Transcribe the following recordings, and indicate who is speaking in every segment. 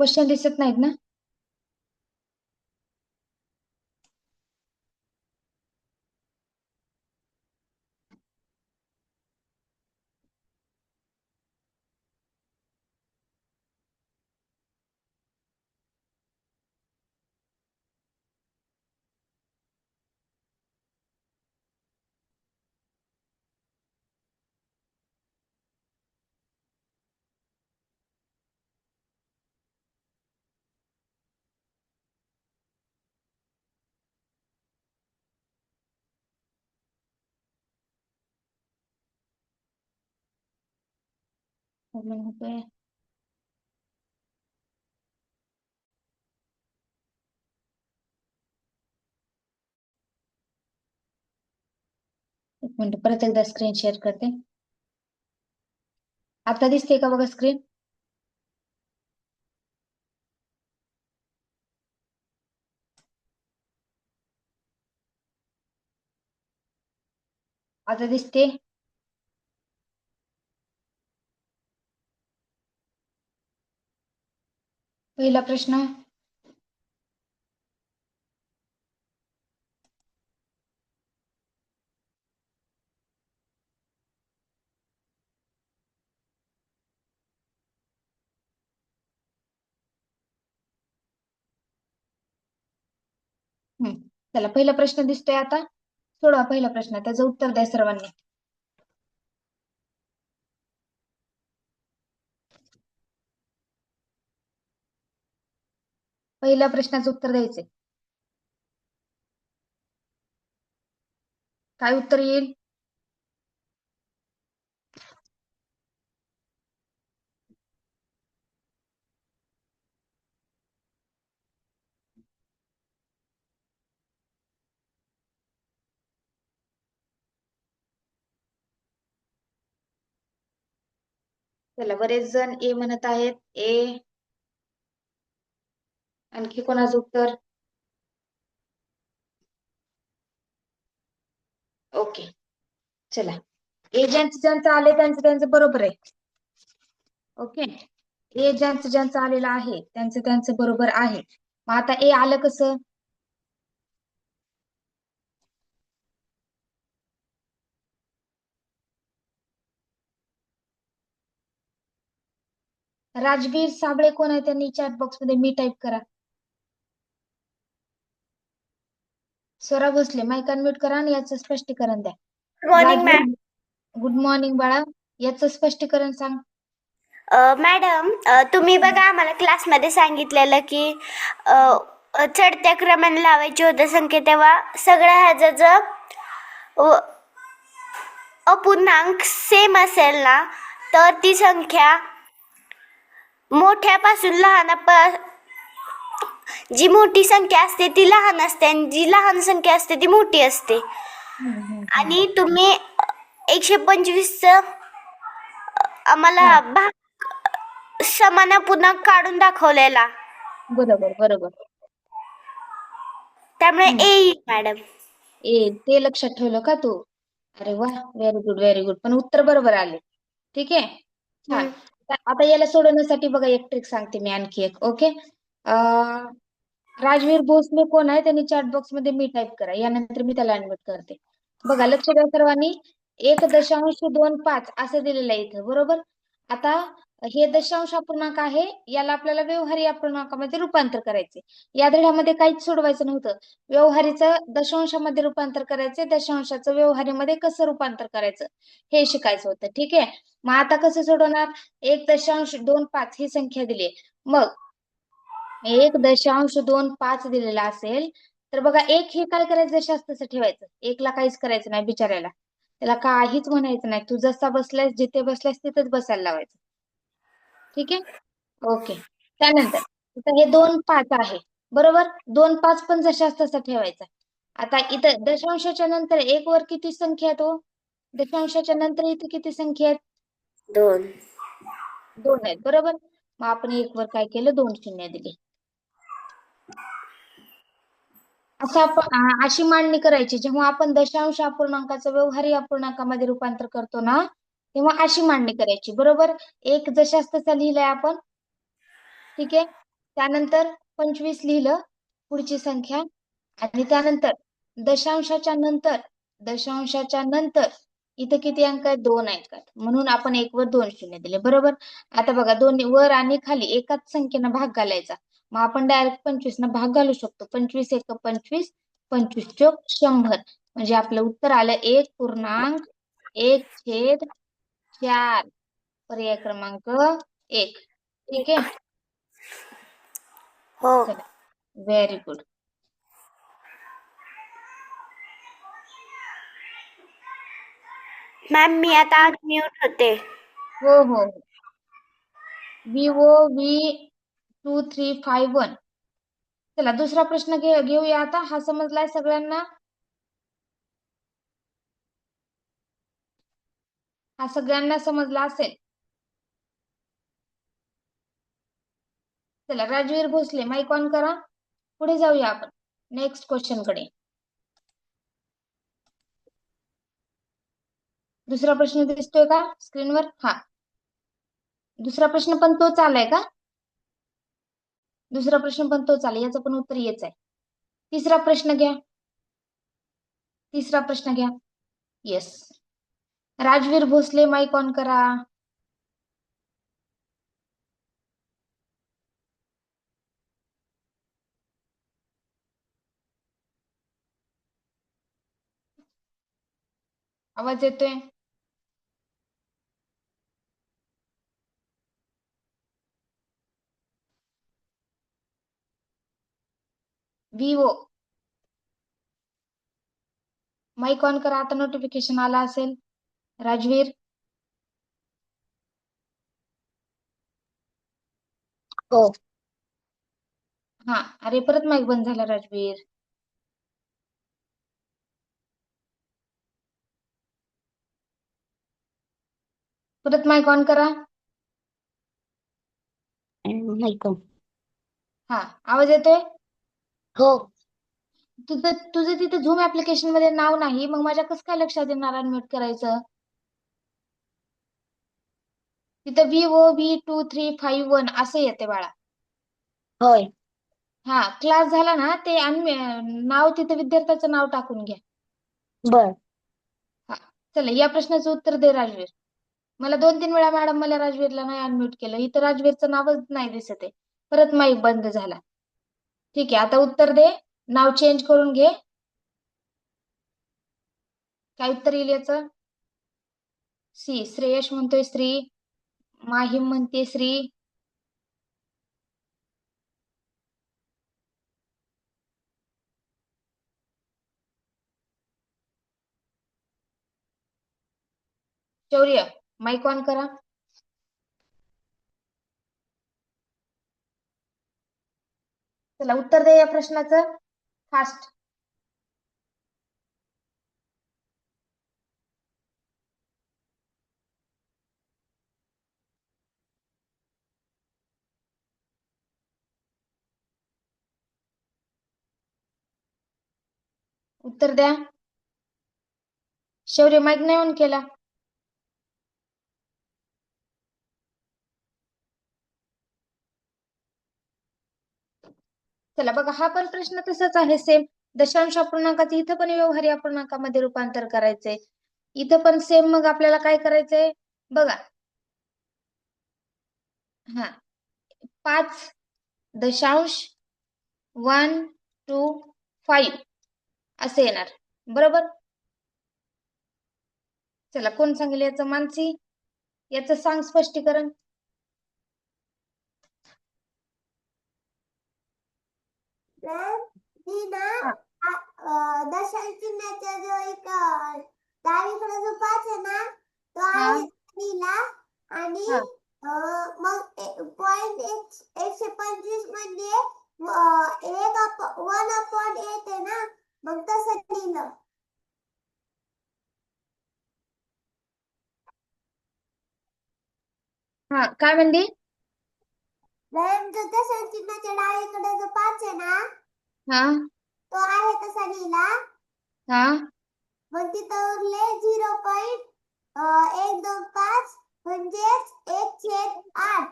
Speaker 1: Question दिसत नाहीत ना? प्रॉब्लेम होतोय एक मिनिट परत एकदा स्क्रीन शेअर करते. आता दिसते का बघा स्क्रीन आता दिसते पहिला प्रश्न. हम्म चला पहिला प्रश्न दिसतोय आता. सोडवा पहिला प्रश्न त्याचं उत्तर द्या सर्वांनी. पहिल्या प्रश्नाचं उत्तर द्यायचंय. काय उत्तर येईल? चला बरेच जण ए म्हणत आहेत. ए आणखी कोणाचं उत्तर? ओके. चला. ए ज्यांचं ज्यांचं आले त्यांचं त्यांचं बरोबर आहे. ओके. ए ज्यांचं ज्यांचं आलेलं आहे त्यांचं त्यांचं बरोबर आहे. मग आता ए आलं कसं? राजवीर साबळे कोण आहे? त्यांनी चॅट बॉक्समध्ये मी टाईप करा. स्वरा भोसले माईक अनम्यूट करा आणि याचं स्पष्टीकरण द्या.
Speaker 2: मॉर्निंग मॅम
Speaker 1: गुड मॉर्निंग बाळा. याचं स्पष्टीकरण सांग.
Speaker 2: मॅडम तुम्ही बघा आम्हाला क्लासमध्ये सांगितलेलं की अ, अ, चढत्या क्रमाने लावायची होतं संख्या तेव्हा सगळ्या ह्याचं व- अपूर्णांक सेम असेल ना तर ती संख्या मोठ्यापासून लहान जी मोठी संख्या असते ती लहान असते आणि जी लहान संख्या असते ती मोठी असते. आणि तुम्ही एकशे पंचवीस आम्हाला भाग समान पुन्हा काढून दाखवलेला.
Speaker 1: बरोबर बरोबर.
Speaker 2: त्यामुळे. ए मॅडम.
Speaker 1: ए ते लक्षात ठेवलं का तू? अरे वा व्हेरी गुड व्हेरी गुड पण उत्तर बरोबर आले. ठीक आहे. आता याला सोडवण्यासाठी बघा एक ट्रिक सांगते मी आणखी एक. ओके राजवीर भोसले कोण आहे? त्यांनी चॅट बॉक्समध्ये मी टाईप करा. यानंतर मी त्याला अनम्यूट करते. बघा लक्ष द्या सर्वांनी. एक दशांश दोन पाच असं दिलेलं आहे इथं. बरोबर? आता हे दशांश अपूर्णांक आहे. याला आपल्याला व्यवहारी अपूर्णांकामध्ये रूपांतर करायचे या धड्यामध्ये काहीच सोडवायचं नव्हतं. व्यवहारीचं दशांशामध्ये रूपांतर करायचे दशांशाचं व्यवहारीमध्ये कसं रूपांतर करायचं? हे शिकायचं होतं. ठीक आहे? मग आता कसं सोडवणार? एक दशांश दोन पाच ही संख्या दिली मग एक दशांश दोन पाच दिलेला असेल तर बघा एक हे काय करायचं? जशास तसं ठेवायचं एकला काहीच करायचं नाही बिचाऱ्याला. त्याला काहीच म्हणायचं नाही. तू जसा बसलायस जिथे बसलायस तिथेच बसायला लावायचं. ठीक आहे? ओके. त्यानंतर हे दोन पाच आहे. बरोबर? दोन पाच पण जशास तसा ठेवायचा. आता इथं दशांशाच्या नंतर एक वर किती संख्या आहे तो? दशांशाच्या नंतर इथे किती संख्या आहेत?
Speaker 2: दोन.
Speaker 1: दोन आहेत. बरोबर? मग आपण एक वर काय केलं? दोन शून्य दिली. असं आपण अशी मांडणी करायची. जेव्हा आपण दशांश अपूर्णांकाचं व्यवहारी अपूर्णांकामध्ये रूपांतर करतो ना तेव्हा अशी मांडणी करायची. बरोबर? एक जशास तसा लिहिलाय आपण. ठीक आहे? त्यानंतर पंचवीस लिहिलं पुढची संख्या. आणि त्यानंतर दशांशाच्या नंतर दशांशाच्या नंतर इथे किती अंक आहेत? दोन आहेत. म्हणून आपण एक वर दोन शून्य दिले. बरोबर? आता बघा दोन वर आणि खाली एकाच संख्येनं भाग घालायचा. मग आपण डायरेक्ट पंचवीस न भाग घालू शकतो. पंचवीस एक पंचवीस पंचवीस चोक शंभर. म्हणजे आपलं उत्तर आलं एक पूर्णांक एक छेद चार. पर्याय क्रमांक एक. ठीक आहे?
Speaker 2: हो.
Speaker 1: व्हेरी गुड
Speaker 2: मॅम मी आता म्यूट होते.
Speaker 1: हो हो. Vivo V two three five one चला, दुसरा प्रश्न घेऊया आता. हा समजलाय सगळ्यांना? हा सगळ्यांना समजला असेल. चला, राजवीर भोसले माईक ऑन करा. पुढे जाऊया आपण. नेक्स्ट क्वेश्चन कडे. दुसरा प्रश्न दिसतोय का स्क्रीनवर? हा. दुसरा प्रश्न पण तोच आलाय का? दुसरा प्रश्न पण तोच आलाय. याचं पण उत्तर येच आहे. तिसरा प्रश्न घ्या. तिसरा प्रश्न घ्या. Yes Rajveer Bhosale mike on करा. आवाज येतोय? विवो माईक ऑन करा आता नोटिफिकेशन आला असेल. राजवीर.
Speaker 2: हो.
Speaker 1: हा अरे परत माईक बंद झाला राजवीर. परत माईक ऑन करा. हा आवाज येतोय?
Speaker 2: हो.
Speaker 1: तुझं तुझं तिथे झूम ऍप्लिकेशनमध्ये नाव नाही मग माझ्या कसं काय लक्षात येणार अनम्यूट करायचं? तिथं Vivo V two three five one असं येते बाळा.
Speaker 2: होय.
Speaker 1: हा क्लास झाला ना ते अनम्यू- नाव तिथं विद्यार्थ्याचं नाव टाकून घ्या.
Speaker 2: बर.
Speaker 1: हा चला या प्रश्नाचं उत्तर दे राजवीर. मला दोन तीन वेळा मॅडम मला राजवीरला नाही अनम्यूट केलं. इथं राजवीरचं नावच नाही दिसत आहे. परत माईक बंद झाला. ठीक आहे आता उत्तर दे. नाव चेंज करून घे. काय उत्तर येईल याचं? सी. श्रेयश म्हणतोय श्री माहीम म्हणते श्री शौर्य माईक ऑन करा. चला उत्तर दे या प्रश्नाचं. फास्ट उत्तर द्या. शौर्य माईक नाही ऑन केला. चला. बघा हा पण प्रश्न तसाच आहे सेम दशांश अपूर्णांकाचे इथं पण व्यवहारी अपूर्णांकामध्ये रूपांतर करायचंय. इथं पण सेम मग आपल्याला काय करायचंय? बघा. हा. पाच दशांश वन टू फाईव्ह असे येणार. बरोबर? चला कोण सांगेल याचं? मानसी? याचं सांग स्पष्टीकरण.
Speaker 3: ती ना. आ- अ, दशांश चिन्हाच्या जो एक डावीकडे जो पाच आहे ना तो. आहे लिहिला आणि मग पॉइंट एक एकशे पंचवीस म्हणजे एक वन अपॉन एट आहे ना मग तसं लिहिलं
Speaker 1: हा काय म्हणली
Speaker 3: जो दशांश चिन्हाच्या डावीकडे जो पाच आहे ना?
Speaker 1: हा.
Speaker 3: तो आहे तसा लिहिला.
Speaker 1: हा.
Speaker 3: मग तिथं उरले झिरो पॉइंट एक दोन पाच म्हणजेच एक छेद आठ.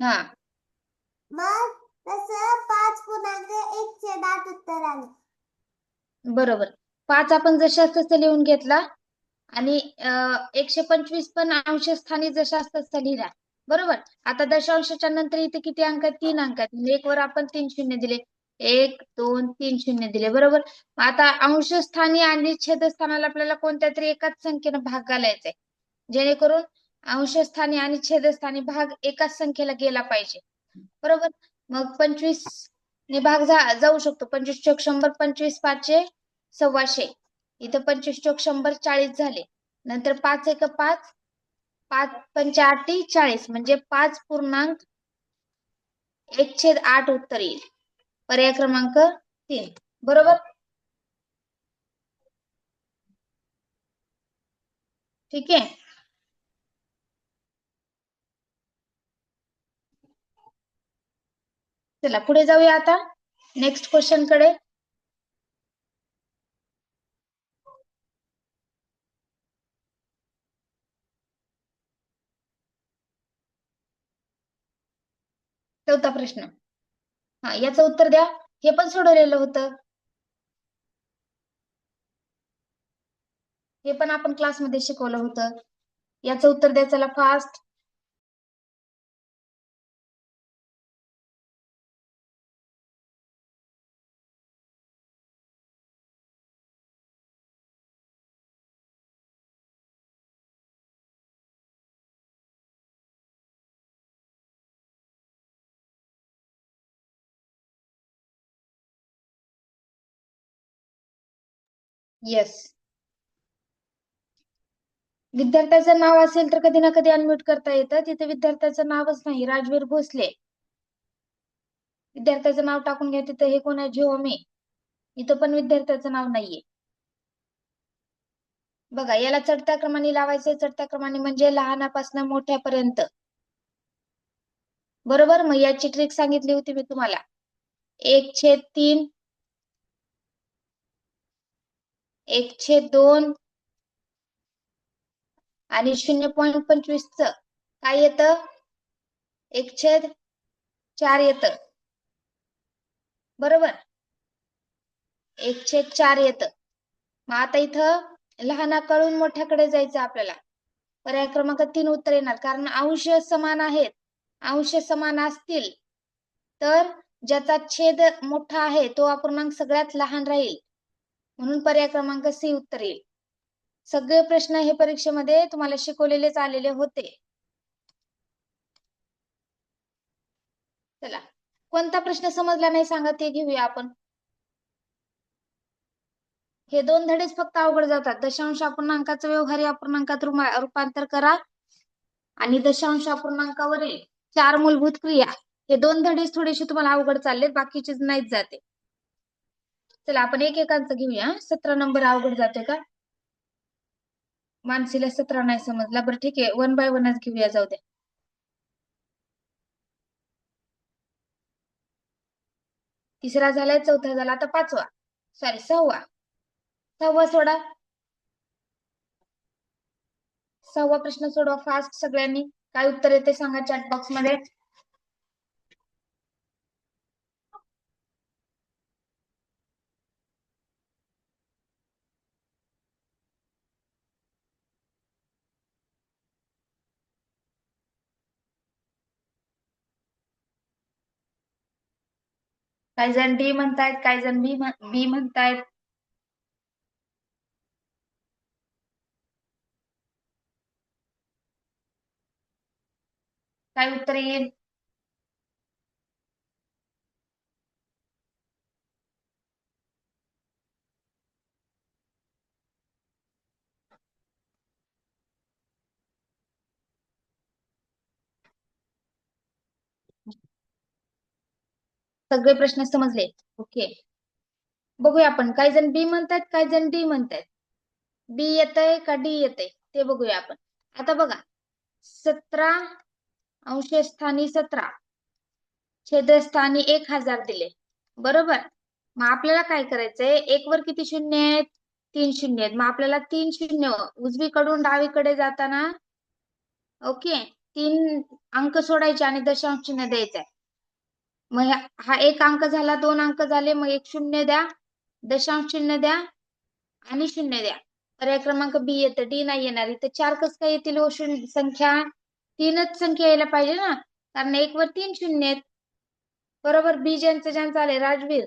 Speaker 1: हा.
Speaker 3: मग तसं पाच पूर्णांक एकशे आठ उत्तर आलं.
Speaker 1: बरोबर. पाच आपण जशास तसं लिहून घेतला आणि अं, एकशे पंचवीस पण अंशस्थानी जशास तसं लिहिला. बरोबर. आता दशांशाच्या नंतर इथे किती अंक आहेत? तीन अंक आहेत. म्हणजे एक वर आपण तीन शून्य दिले. एक दोन तीन शून्य दिले. बरोबर? आता अंशस्थानी आणि छेदस्थानाला आपल्याला कोणत्या तरी एकाच संख्येनं भाग घालायचा आहे जेणेकरून अंशस्थानी आणि छेदस्थानी भाग एकाच संख्येला गेला पाहिजे. बरोबर? मग पंचवीस ने भाग जाऊ शकतो. पंचवीस चोक शंभर पंचवीस पाचशे सव्वाशे. इथं पंचवीस चोक शंभर चाळीस झाले. नंतर पाच एक पाच पाच पंचाठी चाळीस म्हणजे पाच पूर्णांक एक छेद आठ उत्तर येईल. पर्याय क्रमांक तीन. बरोबर? ठीक आहे. चला पुढे जाऊया आता. नेक्स्ट क्वेश्चनकडे. चौथा प्रश्न. हा याचं उत्तर द्या. हे पण सोडवलेलं होतं. हे पण आपण क्लासमध्ये शिकवलं होतं. याचं उत्तर द्या चला फास्ट येस विद्यार्थ्याचं नाव असेल तर कधी ना कधी अनम्यूट करता येतं. तिथे विद्यार्थ्याचं नावच नाही. राजवीर भोसले. विद्यार्थ्याचं नाव टाकून घ्या. तिथं हे कोण आहे? झिओमी इथं पण विद्यार्थ्याचं नाव नाहीये. बघा याला चढत्या क्रमाने लावायचंय. चढत्या क्रमाने म्हणजे लहानापासून मोठ्यापर्यंत. बरोबर? मग याची ट्रिक सांगितली होती मी तुम्हाला. एक छेद तीन एक छेद दोन आणि शून्य पॉईंट पंचवीस च. काय येतं? एक छेद चार येत. बरोबर? एक छेद चार येत. मग आता इथं लहानाकडून मोठ्याकडे जायचं आपल्याला. पर्याय क्रमांक तीन उत्तर येणार. कारण अंश समान आहेत. अंश समान असतील. तर ज्याचा छेद मोठा आहे तो अपूर्णांक सगळ्यात लहान राहील. म्हणून पर्याय क्रमांक सी उत्तर येईल. सगळे प्रश्न हे परीक्षेमध्ये तुम्हाला शिकवलेलेच आलेले होते. चला कोणता प्रश्न समजला नाही सांगा ते घेऊया आपण. हे दोन धडेच फक्त अवघड जातात. दशांश अपूर्णांकाचं व्यवहारी अपूर्णांकात रूपांतर करा. आणि दशांश अपूर्णांकावरील चार मूलभूत क्रिया हे दोन धडेच थोडेसे तुम्हाला अवघड चाललेत बाकीचे नाहीच जाते. चला आपण एक एकांचं घेऊया सतरा नंबर अवघड जातोय का? मानसीला सतरा नाही समजला. बरं ठीक आहे. वन बाय वनच घेऊया जाऊ द्या. तिसरा झालाय चौथा झाला. आता पाचवा. सॉरी सहावा. सहावा सोडा. सहावा प्रश्न सोडवा फास्ट सगळ्यांनी. काय उत्तर येते सांगा चॅट बॉक्समध्ये. काही जण डी म्हणतायत काही जण बी बी म्हणतायत. काय उत्तर येईल. सगळे प्रश्न समजले. ओके. बघूया आपण. काही जण बी म्हणतायत काही जण डी म्हणतायत. बी येतंय का डी येतय? ते बघूया आपण. आता बघा. सतरा अंशस्थानी सतरा. छेदस्थानी एक हजार दिले. बरोबर? मग आपल्याला काय करायचंय? एक वर किती शून्य आहेत? तीन शून्य आहेत. मग आपल्याला तीन शून्य उजवीकडून डावीकडे जाताना ओके तीन अंक सोडायचे आणि दशांश चिन्ह द्यायचंय. मग हा एक अंक झाला दोन अंक झाले मग एक शून्य द्या दशांश चिन्ह द्या आणि शून्य द्या. पर्याय क्रमांक बी येतं डी नाही येणार. इथं चार कस काय येतील हो शून्य संख्या? तीनच संख्या यायला पाहिजे ना. कारण एक वर तीन शून्य आहेत. बरोबर? बी ज्यांचं ज्यांचं आले राजवीर.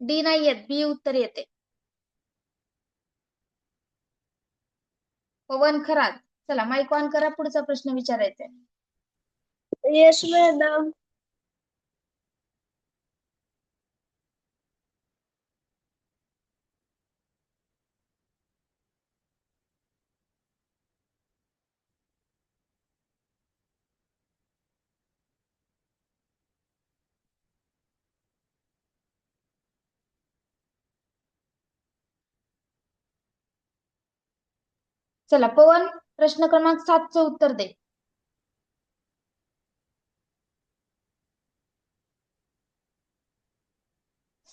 Speaker 1: डी नाही येत बी उत्तर येते. पवन खरात. चला माईक ऑन करा पुढचा प्रश्न विचारायचा
Speaker 3: येस मॅडम
Speaker 1: चला पवन प्रश्न क्रमांक सातचं उत्तर दे.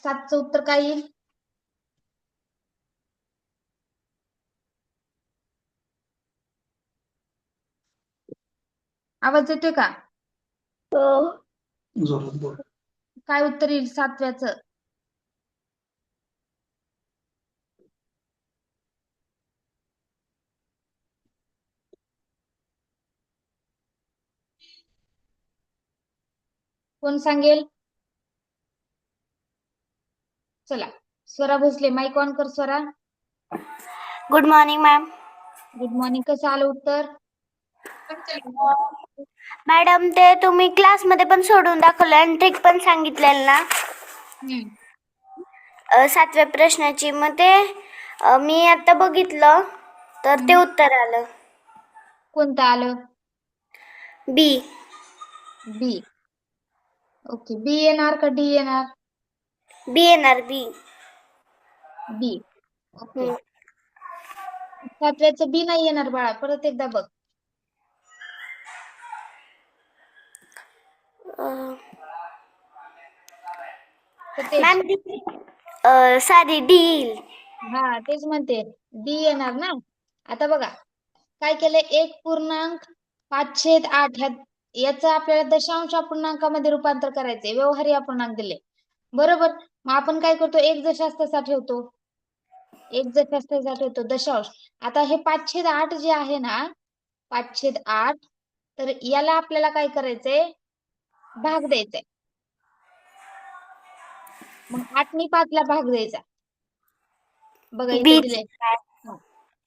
Speaker 1: सातचं उत्तर काय येईल? आवाज येतोय का?
Speaker 3: हो.
Speaker 1: काय उत्तर येईल सातव्याचं? कोण सांगेल? चला स्वरा भोसले माईक ऑन कर Swara.
Speaker 2: Good morning ma'am
Speaker 1: good morning कसं आलं उत्तर?
Speaker 2: मॅडम ते तुम्ही क्लासमध्ये पण सोडून दाखवलं आणि ट्रिक पण सांगितलेलं ना?
Speaker 1: हम्म.
Speaker 2: अ, सातव्या प्रश्नाची. मग ते अ, मी आता बघितलं तर ते उत्तर आलं.
Speaker 1: कोणतं आलं?
Speaker 2: बी
Speaker 1: बी ओके बी येणार का डी येणार
Speaker 2: बी येणार बी
Speaker 1: बी ओके सातव्याचं बी नाही येणार बाळा परत एकदा बघ.
Speaker 2: मॅम साधी डी येईल.
Speaker 1: हा तेच म्हणते. डी येणार ना? आता बघा. काय केलंय? एक पूर्णांक पाच छेद आठ ह्या याचं आपल्याला दशांश अपूर्णांकामध्ये रूपांतर करायचंय. व्यवहारी अपूर्णांक दिले. बरोबर? मग आपण काय करतो? एक दशांश तसा ठेवतो. एक दशांश तसा ठेवतो. दशांश. आता हे पाच छेद आठ जे आहे ना पाच छेद आठ तर याला आपल्याला काय करायचंय? भाग द्यायचाय. मग आठनी पाचला भाग द्यायचा. बघा इथे
Speaker 2: बी
Speaker 1: दिलंय.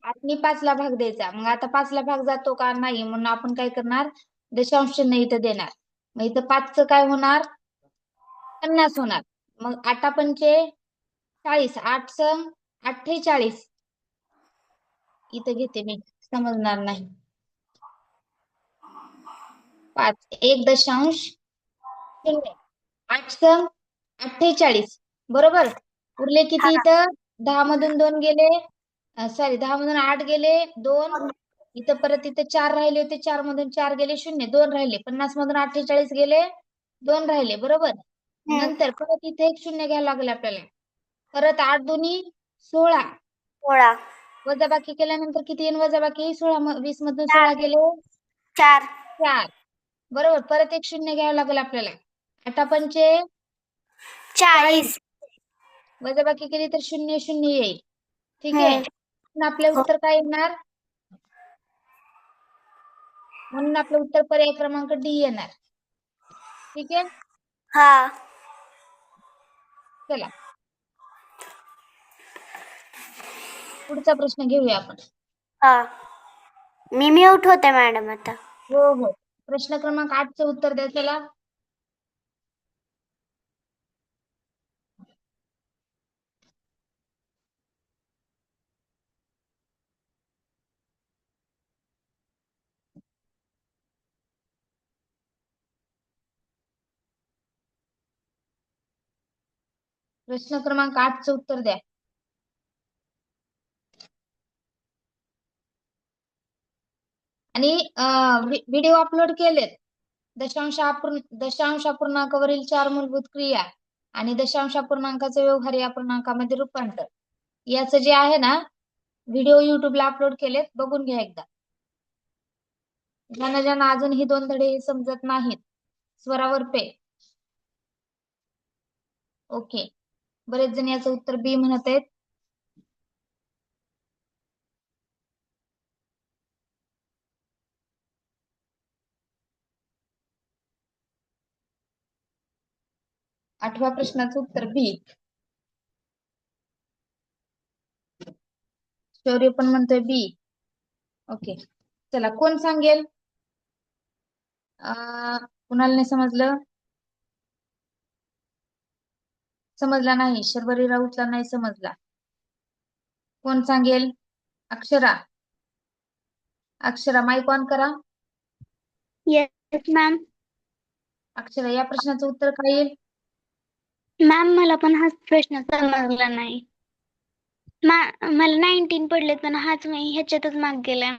Speaker 1: आठनी पाचला भाग द्यायचा. मग आता पाचला भाग जातो का? नाही. म्हणून आपण काय करणार? दशांश चिन्ह इथं देणार. मग इथं पाचचं काय होणार? पन्नास होणार. मग आठा पंचे चाळीस आठच अठ्ठेचाळीस. इथं घेते मी समजणार नाही. पाच एक दशांश शून्य. आठच अठ्ठेचाळीस. बरोबर? उरले किती इथं? दहा मधून दोन गेले सॉरी दहा मधून आठ गेले दोन इथं परत इथं चार राहिले होते चार मधून चार गेले शून्य दोन राहिले पन्नास मधून अठ्ठेचाळीस गेले दोन राहिले बरोबर? नंतर परत इथे एक शून्य घ्यायला लागेल आपल्याला. परत आठ दोन्ही सोळा.
Speaker 2: सोळा.
Speaker 1: वजाबाकी केल्यानंतर किती येईल वजाबाकी? सोळा वीस मधून सोळा गेले.
Speaker 2: चार.
Speaker 1: चार. बरोबर? परत एक शून्य घ्यावं लागेल आपल्याला. आठा पंचे
Speaker 2: चाळीस.
Speaker 1: वजाबाकी केली तर शून्य शून्य येईल. ठीक आहे? आपलं उत्तर काय येणार? म्हणून आपलं उत्तर पर्याय क्रमांक डी येणार. ठीक आहे?
Speaker 2: हा.
Speaker 1: चला. पुढचा प्रश्न घेऊया आपण.
Speaker 2: हा. मी म्यूट होते मॅडम आता.
Speaker 1: हो हो. प्रश्न क्रमांक आठचं उत्तर द्या चला. प्रश्न क्रमांक आठचं उत्तर द्या. आणि व्हिडिओ अपलोड केलेत. दशांश दशांश अपूर्णांकावरील चार मूलभूत क्रिया आणि दशांश अपूर्णांकाचे या पूर्णांकामध्ये रूपांतर. याचं जे आहे ना व्हिडिओ युट्यूबला अपलोड केलेत बघून घ्या एकदा. ज्यांना ज्यांना अजून ही दोन धडे समजत नाहीत स्वरावर पे. ओके. बरेच जण याचं उत्तर बी म्हणत आहेत. आठव्या प्रश्नाचं उत्तर बी शौर्य पण म्हणतोय बी ओके चला कोण सांगेल? अं, कुणाला नाही समजलं? समजला नाही. शर्वरी राऊतला नाही समजला. कोण सांगेल? अक्षरा. अक्षरा माईक ऑन करा.
Speaker 4: येस मॅम
Speaker 1: अक्षरा या प्रश्नाचं उत्तर काय येईल?
Speaker 4: मॅम मला पण हाच प्रश्न समजला नाही. मला नाईन्टीन पडले पण हाच मी ह्याच्यातच मार्क गेलाय